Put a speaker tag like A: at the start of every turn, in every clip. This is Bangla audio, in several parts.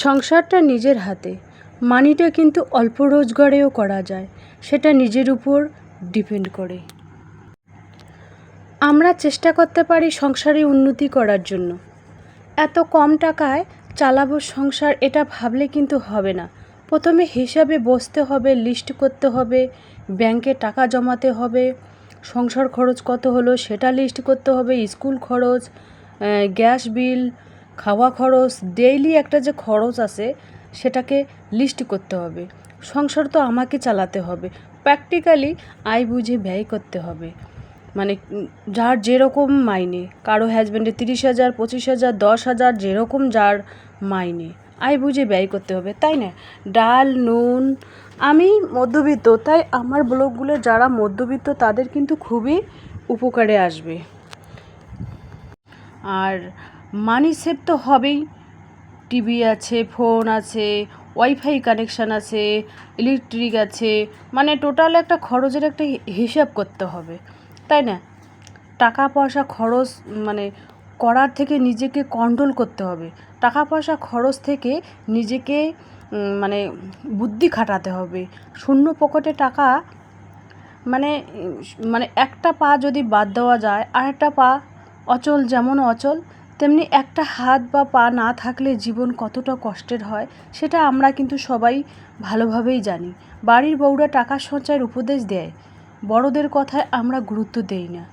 A: সংসারটা নিজের হাতে। মানিটা কিন্তু অল্প রোজগারেও করা যায়, সেটা নিজের উপর ডিপেন্ড করে। আমরা চেষ্টা করতে পারি সংসারে উন্নতি করার জন্য। এত কম টাকায় চালাবো সংসার, এটা ভাবলে কিন্তু হবে না। প্রথমে হিসাবে বসতে হবে, লিস্ট করতে হবে, ব্যাংকে টাকা জমাতে হবে, সংসার খরচ কত হলো সেটা লিস্ট করতে হবে, স্কুল খরচ গ্যাস বিল খাওয়া খরচ ডেইলি একটা যে খরচ আছে, সেটাকে লিস্ট করতে হবে। সংসার তো আমাকে চালাতে হবে। প্র্যাকটিক্যালি আয় বুঝে ব্যয় করতে হবে। মানে যার যেরকম মাইনে, কারও হাজব্যান্ডের তিরিশ হাজার, পঁচিশ হাজার, দশ হাজার, যেরকম যার মাইনে আয় বুঝে ব্যয় করতে হবে, তাই না? ডাল, নুন, আমি মধ্যবিত্ত, তাই আমার ব্লগগুলো যারা মধ্যবিত্ত, তাদের কিন্তু খুবই উপকারে আসবে। আর মানি সেভ তো হবেই। টিভি আছে ফোন আছে ওয়াইফাই কানেকশান আছে ইলেকট্রিক আছে মানে টোটাল একটা খরচের একটা হিসাব করতে হবে, তাই না? টাকা পয়সা খরচ মানে করার থেকে নিজেকে কন্ট্রোল করতে হবে। টাকা পয়সা খরচ থেকে নিজেকে মানে বুদ্ধি খাটাতে হবে। শূন্য পকেটে টাকা মানে মানে একটা পা যদি বাদ দেওয়া যায় আর একটা পা অচল যেমন অচল তেমনি একটা হাত বা পা না থাকলে জীবন কতটা কষ্টের হয়, সেটা আমরা কিন্তু সবাই ভালোভাবেই জানি। বাড়ির বউরা টাকা সঞ্চয়ের উপদেশ দেয়, বড়দের কথায় আমরা গুরুত্ব দেই না।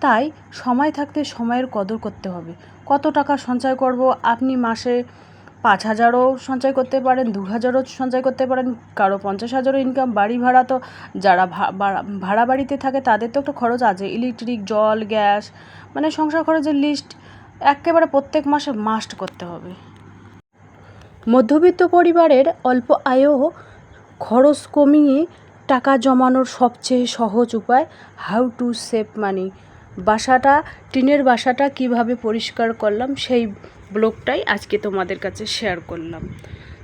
A: তাই সময় থাকতে সময়ের কদর করতে হবে। কত টাকা সঞ্চয় করব, আপনি মাসে পাঁচ হাজারও সঞ্চয় করতে পারেন, দু হাজারও সঞ্চয় করতে পারেন, কারও পঞ্চাশ হাজারও ইনকাম বাড়ি ভাড়া তো যারা ভাড়া- বাড়িতে থাকে, তাদের তো একটা খরচ আছে। ইলেকট্রিক জল গ্যাস মানে সংসার খরচের লিস্ট একেবারে প্রত্যেক মাসে মাস্ট করতে হবে। মধ্যবিত্ত পরিবারের অল্প আয়ও খরচ কমিয়ে টাকা জমানোর সবচেয়ে সহজ উপায় হাউ টু সেভ মানি বাসাটা, টিনের বাসাটা কীভাবে পরিষ্কার করলাম সেই ব্লগটাই আজকে তোমাদের কাছে শেয়ার করলাম।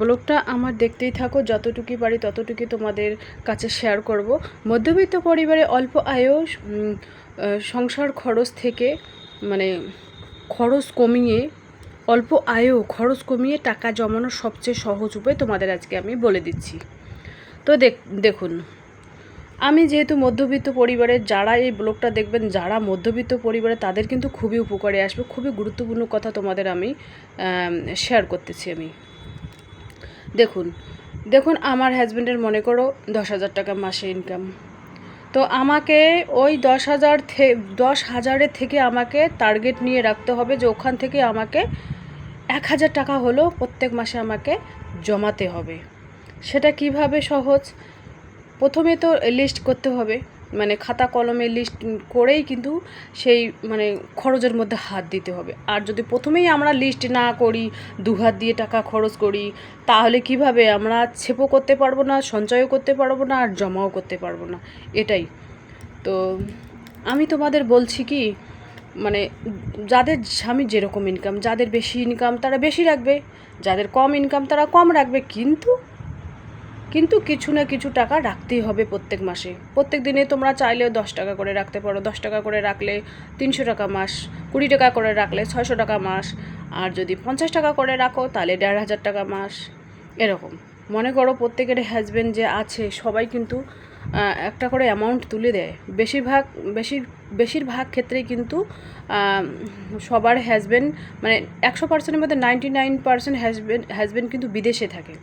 A: ব্লগটা আমার দেখতেই থাকো যতটুকু পারি ততটুকু তোমাদের কাছে শেয়ার করব। মধ্যবিত্ত পরিবারে অল্প আয়ও সংসার খরচ থেকে মানে খরচ কমিয়ে, অল্প আয়ও খরচ কমিয়ে টাকা জমানোর সবচেয়ে সহজ উপায় তোমাদের আজকে আমি বলে দিচ্ছি। তো দেখ, দেখুন, আমি যেহেতু মধ্যবিত্ত পরিবারের যারা এই ব্লগটা দেখবেন, যারা মধ্যবিত্ত পরিবারে, তাদের কিন্তু খুবই উপকারে আসবে, খুবই গুরুত্বপূর্ণ কথা তোমাদের আমি শেয়ার করতেছি আমি। দেখুন দেখুন আমার হাজব্যান্ডের মনে করো দশ হাজার টাকা মাসে ইনকাম তো আমাকে ওই দশ হাজার দশ হাজারের থেকে আমাকে টার্গেট নিয়ে রাখতে হবে যে ওখান থেকে আমাকে এক হাজার টাকা হলেও প্রত্যেক মাসে আমাকে জমাতে হবে। সেটা কীভাবে সহজ? প্রথমে তো লিস্ট করতে হবে। মানে খাতা কলমে লিস্ট করেই কিন্তু সেই মানে খরচের মধ্যে হাত দিতে হবে। আর যদি প্রথমেই আমরা লিস্ট না করি দু হাত দিয়ে টাকা খরচ করি, তাহলে কীভাবে আমরা ছেপও করতে পারব না, সঞ্চয়ও করতে পারব না, আর জমাও করতে পারব না? এটাই। তো আমি তোমাদের বলছি কি মানে যাদের স্বামী যেরকম ইনকাম যাদের বেশি ইনকাম তারা বেশি রাখবে, যাদের কম ইনকাম তারা কম রাখবে, কিন্তু কিন্তু কিছু না কিছু টাকা রাখতেই হবে প্রত্যেক মাসে। প্রত্যেক দিনে তোমরা চাইলেও দশ টাকা করে রাখতে পারো। দশ টাকা করে রাখলে তিনশো টাকা মাস, কুড়ি টাকা করে রাখলে ছয়শো টাকা মাস, আর যদি পঞ্চাশ টাকা করে রাখো তাহলে দেড় হাজার টাকা মাস। এরকম। মনে করো প্রত্যেকের হাজব্যান্ড যে আছে, সবাই কিন্তু একটা করে অ্যামাউন্ট তুলে দেয়। বেশিরভাগ বেশির বেশিরভাগ ক্ষেত্রেই কিন্তু সবার হাজব্যান্ড মানে একশো পার্সেন্টের মধ্যে ninety nine percent husband husband কিন্তু বিদেশে থাকে।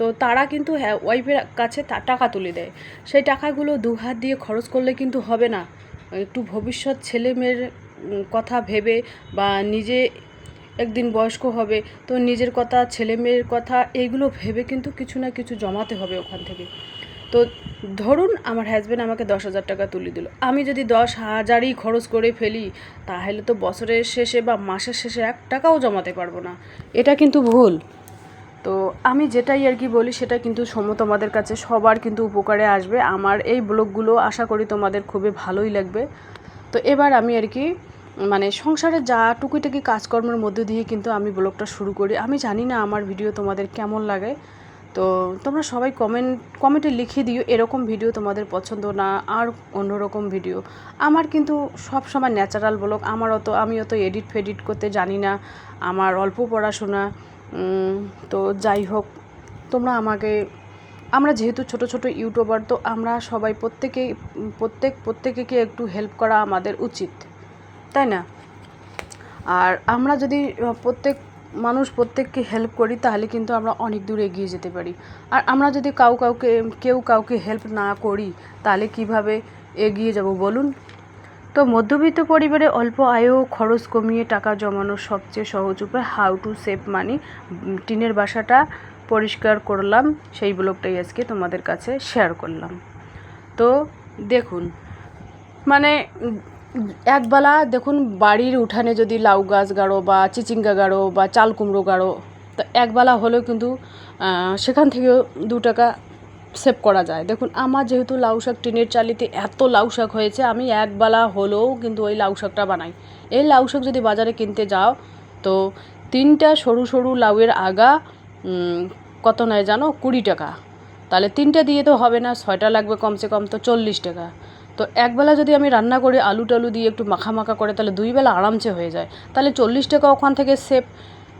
A: তো তারা কিন্তু হ্যাঁ ওয়াইফের কাছে টাকা তুলে দেয়। সেই টাকাগুলো দু হাত দিয়ে খরচ করলে কিন্তু হবে না। একটু ভবিষ্যৎ ছেলে মেয়ের কথা ভেবে বা নিজে একদিন বয়স্ক হবে, তো নিজের কথা ছেলে মেয়ের কথা, এইগুলো ভেবে কিন্তু কিছু না কিছু জমাতে হবে ওখান থেকে। তো ধরুন আমার হাজব্যান্ড আমাকে দশ হাজার টাকা তুলে দিল। আমি যদি দশ হাজারই খরচ করে ফেলি, তাহলে তো বছরের শেষে বা মাসের শেষে এক টাকাও জমাতে পারব না। এটা কিন্তু ভুল। তো আমি যেটাই আর কি বলি, সেটা কিন্তু সম তোমাদের কাছে সবার কিন্তু উপকারে আসবে। আমার এই ব্লগগুলো আশা করি তোমাদের খুবই ভালোই লাগবে। তো এবার আমি আর কি মানে সংসারে যা টুকিটাকি কাজকর্মের মধ্যে দিয়ে কিন্তু আমি ব্লগটা শুরু করি। আমি জানি না আমার ভিডিও তোমাদের কেমন লাগে। তো তোমরা সবাই কমেন্ট কমেন্টে লিখে দিও এরকম ভিডিও তোমাদের পছন্দ না আর অন্যরকম ভিডিও। আমার কিন্তু সব সময় ন্যাচারাল ব্লগ। আমার অত আমি অত এডিট ফেডিট করতে জানি না। আমার অল্প পড়াশোনা। তো যাই হোক, তোমরা আমাকে, আমরা যেহেতু ছোট ছোট ইউটিউবার, তো আমরা সবাই প্রত্যেকে, প্রত্যেক, প্রত্যেকে একটু হেল্প করা আমাদের উচিত, তাই না? আর আমরা যদি প্রত্যেক মানুষ প্রত্যেককে হেল্প করি, তাহলে কিন্তু আমরা অনেক দূর এগিয়ে যেতে পারি। আর আমরা যদি কাউ কাউকে, কেউ কাউকে হেল্প না করি, তাহলে কীভাবে এগিয়ে যাব বলুন? তো মধ্যবিত্ত পরিবারে অল্প আয় ও খরচ কমিয়ে টাকা জমানোর সবচেয়ে সহজ উপায় হাউ টু সেভ মানি টিনের বাসাটা পরিষ্কার করলাম, সেই ব্লগটাই আজকে তোমাদের কাছে শেয়ার করলাম। তো দেখুন মানে একবেলা দেখুন বাড়ির উঠানে যদি লাউ গাছ গাড়ো বা চিচিঙ্গা গাড়ো বা চাল কুমড়ো গাড়ো, তো একবেলা হলেও কিন্তু সেখান থেকেও দু টাকা সেভ করা যায়। দেখুন, আমার যেহেতু লাউ শাক টিনের চালিতে এত লাউ শাক হয়েছে, আমি একবেলা হলেও কিন্তু ওই লাউ শাকটা বানাই। এই লাউ শাক যদি বাজারে কিনতে যাও, তো তিনটা সরু সরু লাউয়ের আগা কত নেয় জানো? কুড়ি টাকা। তাহলে তিনটে দিয়ে তো হবে না, ছয়টা লাগবে কমসে কম তো চল্লিশ টাকা। তো একবেলা যদি আমি রান্না করে আলু টালু দিয়ে একটু মাখা মাখা করে, তাহলে দুই বেলা আরামসে হয়ে যায়। তাহলে চল্লিশ টাকা ওখান থেকে সেভ।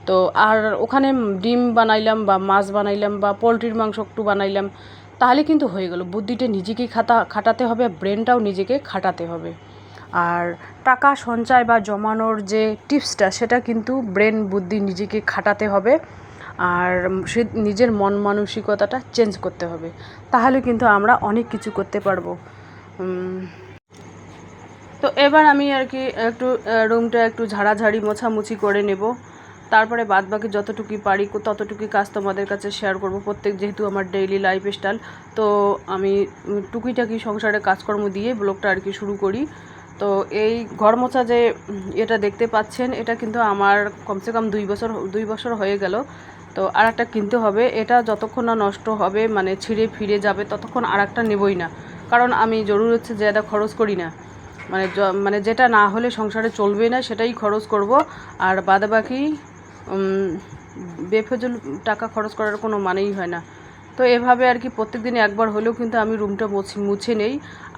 A: তো আর ওখানে ডিম বানাইলাম বা মাছ বানাইলাম বা পোলট্রির মাংস একটু বানাইলাম তাহলে কিন্তু হয়ে গেল। বুদ্ধিটা নিজেকেই খাতা, খাটাতে হবে ব্রেনটাও নিজেকে খাটাতে হবে। আর টাকা সঞ্চয় বা জমানোর যে টিপসটা, সেটা কিন্তু ব্রেন বুদ্ধি নিজেকে খাটাতে হবে। আর সে নিজের মন মানসিকতাটা চেঞ্জ করতে হবে। তাহলে কিন্তু আমরা অনেক কিছু করতে পারব। তো এবার আমি আর কি একটু রুমটা একটু ঝাড়াঝাড়ি, মোছামুছি করে নেব। তারপরে বাদ বাকি যতটুকু পারি, ততটুকুই কাজ তোমাদের কাছে শেয়ার করব। প্রত্যেক যেহেতু আমার ডেইলি লাইফ স্টাইল তো আমি টুকিটাকি সংসারে কাজকর্ম দিয়ে ব্লগটা আর কি শুরু করি। তো এই ঘর মোছা যে এটা দেখতে পাচ্ছেন, এটা কিন্তু আমার কমসে কম দুই বছর দুই বছর হয়ে গেল। তো আর একটা কিনতে হবে, এটা যতক্ষণ না নষ্ট হবে মানে ছিঁড়ে ফিরে যাবে, ততক্ষণ আর একটা নেবই না। কারণ আমি জরুর হচ্ছে জ্যাদা খরচ করি না। মানে মানে যেটা না হলে সংসারে চলবে না, সেটাই খরচ করব। আর বাদবাকি বেফজল টাকা খরচ করার কোনো মানেই হয় না। তো এভাবে আর কি প্রত্যেক দিন একবার হলেও কিন্তু আমি রুমটা মুছে মুছে নেই।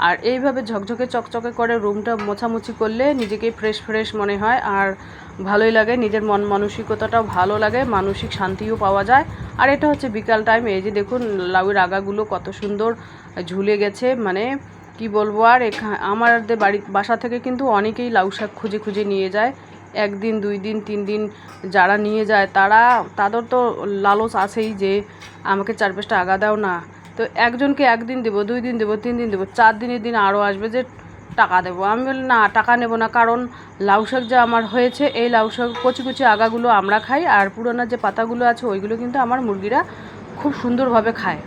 A: আর এইভাবে ঝকঝকে, চকচকে করে রুমটা মোছামুছি করলে নিজেকে ফ্রেশ ফ্রেশ মনে হয়। আর ভালোই লাগে, নিজের মন মানসিকতাটাও ভালো লাগে, মানসিক শান্তিও পাওয়া যায়। আর এটা হচ্ছে বিকাল টাইম এই যে দেখুন লাউয়ের আগাগুলো কত সুন্দর ঝুলে গেছে। মানে কি বলব আর এখা, আমাদের বাড়ি, বাসা থেকে কিন্তু অনেকেই লাউ শাক খুঁজে খুঁজে নিয়ে যায়। একদিন, দুই দিন, তিন দিন যারা নিয়ে যায়, তারা, তাদের তো লালচ আছেই যে আমাকে চার পাঁচটা আগা দাও না। তো একজনকে একদিন দেবো, দুই দিন দেবো, তিন দিন দেবো, চার দিনের দিন আরও আসবে যে টাকা দেবো। আমি বলি না, টাকা নেব না, কারণ লাউ শাক যা আমার হয়েছে, এই লাউ শাক কচি কচি আগাগুলো আমরা খাই, আর পুরোনো যে পাতাগুলো আছে, ওইগুলো কিন্তু আমার মুরগিরা খুব সুন্দরভাবে খায়।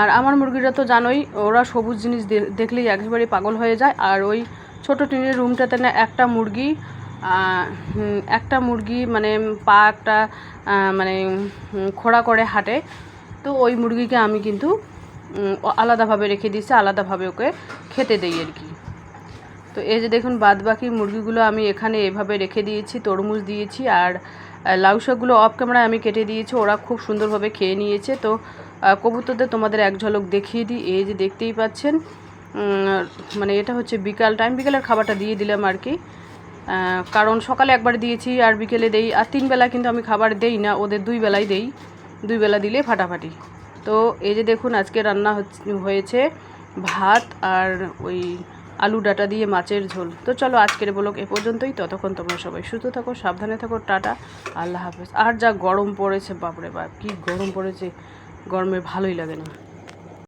A: আর আমার মুরগিরা তো জানোই, ওরা সবুজ জিনিস দেখলেই একেবারে পাগল হয়ে যায়, আর ওই ছোটো টিনের রুমটাতে না একটা মুরগি একটা মুরগি মানে পা একটা মানে খোড়া করে হাঁটে। তো ওই মুরগিকে আমি কিন্তু আলাদাভাবে রেখে দিয়েছি, আলাদাভাবে ওকে খেতে দেই আর কি। তো এই যে দেখুন বাদ বাকি মুরগিগুলো আমি এখানে এভাবে রেখে দিয়েছি, তরমুজ দিয়েছি আর লাউ শাকগুলো অফ ক্যামেরায় আমি কেটে দিয়েছি, ওরা খুব সুন্দরভাবে খেয়ে নিয়েছে। তো কবুতরদের তোমাদের এক ঝলক দেখিয়ে দিই, এই যে দেখতেই পাচ্ছেন। মানে এটা হচ্ছে বিকাল টাইম বিকালের খাবারটা দিয়ে দিলাম আর কি। কারণ সকালে একবার দিয়েছি আর বিকেলে দেই। আর তিন বেলা কিন্তু আমি খাবার দেই না, ওদের দুই বেলায় দেই। দুই বেলা দিলে ফাটাফাটি। তো এই যে দেখুন, আজকে রান্না হয়েছে ভাত আর ওই আলু ডাটা দিয়ে মাছের ঝোল। তো চলো আজকের ব্লগ এ পর্যন্তই। ততক্ষণ তোমরা সবাই সুস্থ থাকো, সাবধানে থাকো, টাটা, আল্লাহ হাফেজ। আর যা গরম পড়েছে, বাপরে বাপ, কি গরম পড়েছে। গরমে ভালোই লাগে না।